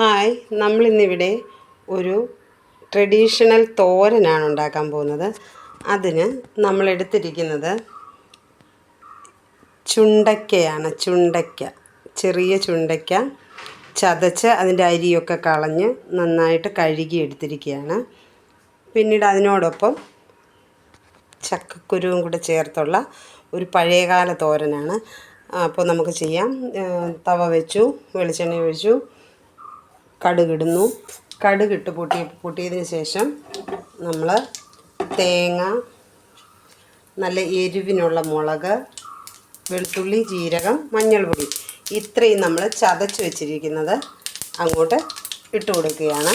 Hi നമ്മളിന്നിവിടെ ഒരു traditional തോരനാണ് ഉണ്ടാക്കാൻ പോകുന്നത്. അതിന് നമ്മൾ എടുത്തിരിക്കുന്നത് ചുണ്ടയ്ക്കയാണ് ചുണ്ടയ്ക്ക ചെറിയ ചുണ്ടക്ക ചതച്ച് അതിന്റെ അരിയൊക്കെ കളഞ്ഞ് നന്നായിട്ട് കഴുകി എടുത്തിരിക്കുകയാണ് പിന്നീട് അതിനോടൊപ്പം ചക്കക്കുരുവും കൂടെ ചേർത്തുള്ള ഒരു പഴയകാല തോരനാണ്. അപ്പോൾ നമുക്ക് ചെയ്യാം. തവ വെച്ചു വെളിച്ചെണ്ണ ഒഴിച്ചു. കടുകിടുന്നു. കടുകിട്ട് പൊട്ടി പൊട്ടിയതിന് ശേഷം നമ്മൾ തേങ്ങ നല്ല എരിവിനുള്ള മുളക് വെളുത്തുള്ളി ജീരകം മഞ്ഞൾപ്പൊടി. ഇത്രയും നമ്മൾ ചതച്ച് വെച്ചിരിക്കുന്നത് അങ്ങോട്ട് ഇട്ട് കൊടുക്കുകയാണ്.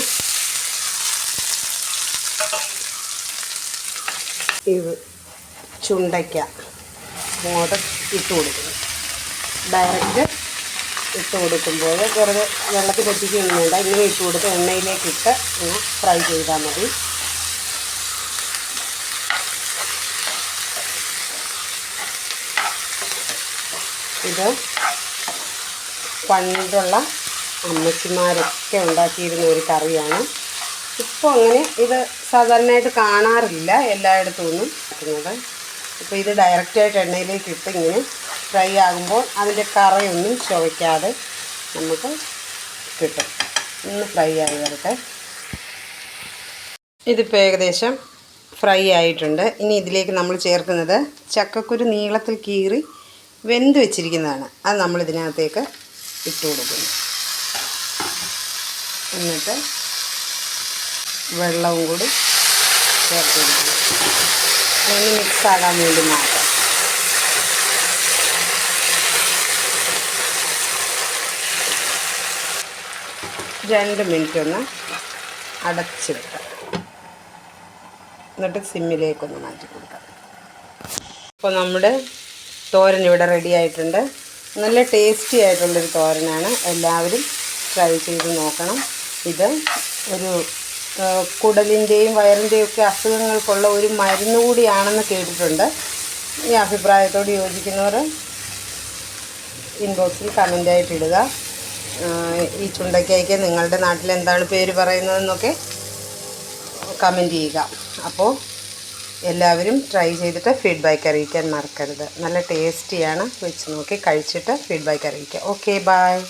ഇത് ചുണ്ടയ്ക്ക അങ്ങോട്ട് ഇട്ട് കൊടുക്കുന്നു. ഡയറക്റ്റ് ഇട്ട് കൊടുക്കുമ്പോൾ വെറുതെ വെള്ളത്തിൽ പറ്റിക്കൊന്നും വേണ്ട ഇങ്ങനെ ഇട്ട് കൊടുത്ത് എണ്ണയിലേക്ക് ഇട്ട് ഫ്രൈ ചെയ്താൽ മതി. ഇത് പണ്ടുള്ള അമ്മച്ചിമാരൊക്കെ ഉണ്ടാക്കിയിരുന്ന ഒരു കറിയാണ്. ഇപ്പോൾ അങ്ങനെ ഇത് സാധാരണയായിട്ട് കാണാറില്ല എല്ലായിടത്തും ഒന്നും. അപ്പോൾ ഇത് ഡയറക്റ്റായിട്ട് എണ്ണയിലേക്ക് ഇട്ട് ഇങ്ങനെ ഫ്രൈ ആകുമ്പോൾ അതിന്റെ കറയൊന്നും ചുവയ്ക്കാതെ നമുക്ക് കിട്ടും. ഒന്ന് ഫ്രൈ ആയി വരട്ടെ. ഇതിപ്പോൾ ഏകദേശം ഫ്രൈ ആയിട്ടുണ്ട്. ഇനി ഇതിലേക്ക് നമ്മൾ ചേർക്കുന്നത് ചക്കക്കുരു നീളത്തിൽ കീറി വെന്ത് വെച്ചിരിക്കുന്നതാണ്. അത് നമ്മൾ ഇതിനകത്തേക്ക് ഇട്ട് കൊടുക്കുന്നു. എന്നിട്ട് വെള്ളവും കൂടി ചേർത്ത് കൊടുക്കുന്നു. ഒന്ന് മിക്സ് ആകാൻ വേണ്ടി മാത്രം. രണ്ട് മിനിറ്റ് ഒന്ന് അടച്ചു വെക്കാം എന്നിട്ട് സിമ്മിലേക്കൊന്ന് മാറ്റി കൊടുക്കാം അപ്പോൾ നമ്മുടെ തോരൻ ഇവിടെ റെഡി ആയിട്ടുണ്ട്. നല്ല ടേസ്റ്റി ആയിട്ടുള്ളൊരു തോരനാണ്. എല്ലാവരും ട്രൈ ചെയ്ത് നോക്കണം. ഇത് ഒരു കുടലിന്റെയും വയറിന്റെയും ഒക്കെ അസുഖങ്ങൾക്കുള്ള ഒരു മരുന്ന് കൂടിയാണെന്ന് കേട്ടിട്ടുണ്ട്. ഈ അഭിപ്രായത്തോട് യോജിക്കുന്നവർ ഇൻബോക്സിൽ കമന്റായിട്ടിടുക ഈ ചുണ്ടയ്ക്കായ്ക്ക് നിങ്ങളുടെ നാട്ടിൽ എന്താണ് പേര് പറയുന്നതെന്നൊക്കെ കമന്റ് ചെയ്യുക. അപ്പോൾ എല്ലാവരും ട്രൈ ചെയ്തിട്ട് ഫീഡ്ബാക്ക് അറിയിക്കാൻ മറക്കരുത്. നല്ല ടേസ്റ്റിയാണ് വെച്ച് നോക്കി കഴിച്ചിട്ട് ഫീഡ്ബാക്ക് അറിയിക്കുക. Okay bye